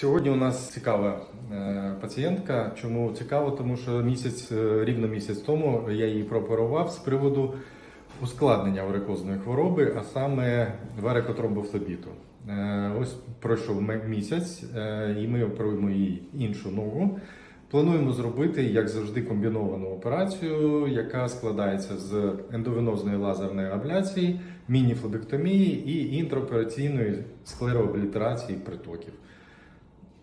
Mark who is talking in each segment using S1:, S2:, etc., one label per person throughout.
S1: Сьогодні у нас цікава е, пацієнтка. Чому цікаво? Тому що місяць, е, рівно місяць тому я її прооперував з приводу ускладнення варикозної хвороби, а саме варикотромбофлебіту. Е, Ось пройшов місяць, і ми оперуємо їй іншу ногу. Плануємо зробити, як завжди, комбіновану операцію, яка складається з ендовенозної лазерної абляції, мініфлебектомії і інтраопераційної склерооблітерації притоків.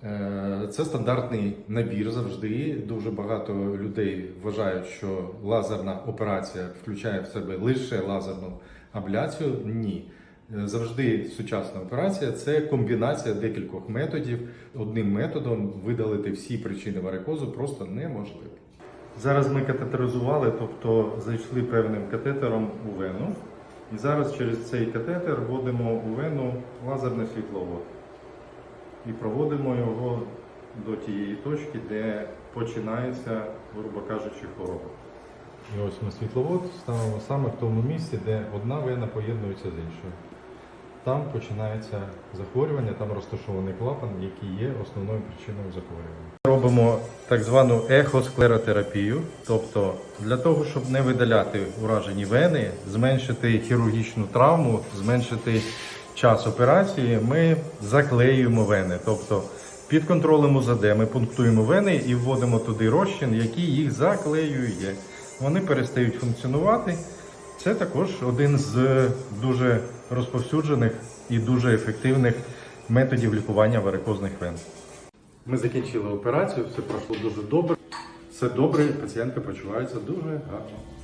S1: Е, Це стандартний набір завжди. Дуже багато людей вважають, що лазерна операція включає в себе лише лазерну абляцію. Ні. Е, Завжди сучасна операція це комбінація декількох методів. Одним методом видалити всі причини варикозу просто неможливо. Зараз ми катетеризували, тобто зайшли певним катетером у вену. І зараз через цей катетер вводимо у вену лазерний світловод і проводимо його до тієї точки, де починається, грубо кажучи, хвороба. І ось ми світловод ставимо саме в тому місці, де одна вена поєднується з іншою. Там починається захворювання, там розташований клапан, який є основною причиною захворювання. Робимо так звану ехосклеротерапію, тобто для того, щоб не видаляти уражені вени, зменшити хірургічну травму, зменшити час операції, ми заклеюємо вени. Тобто під контролем УЗД ми пунктуємо вени і вводимо туди розчин, який їх заклеює. Вони перестають функціонувати. Це також один з дуже розповсюджених і дуже ефективних методів лікування варикозних вен. Ми закінчили операцію, все пройшло дуже добре. Все добре, пацієнтка почувається дуже гарно.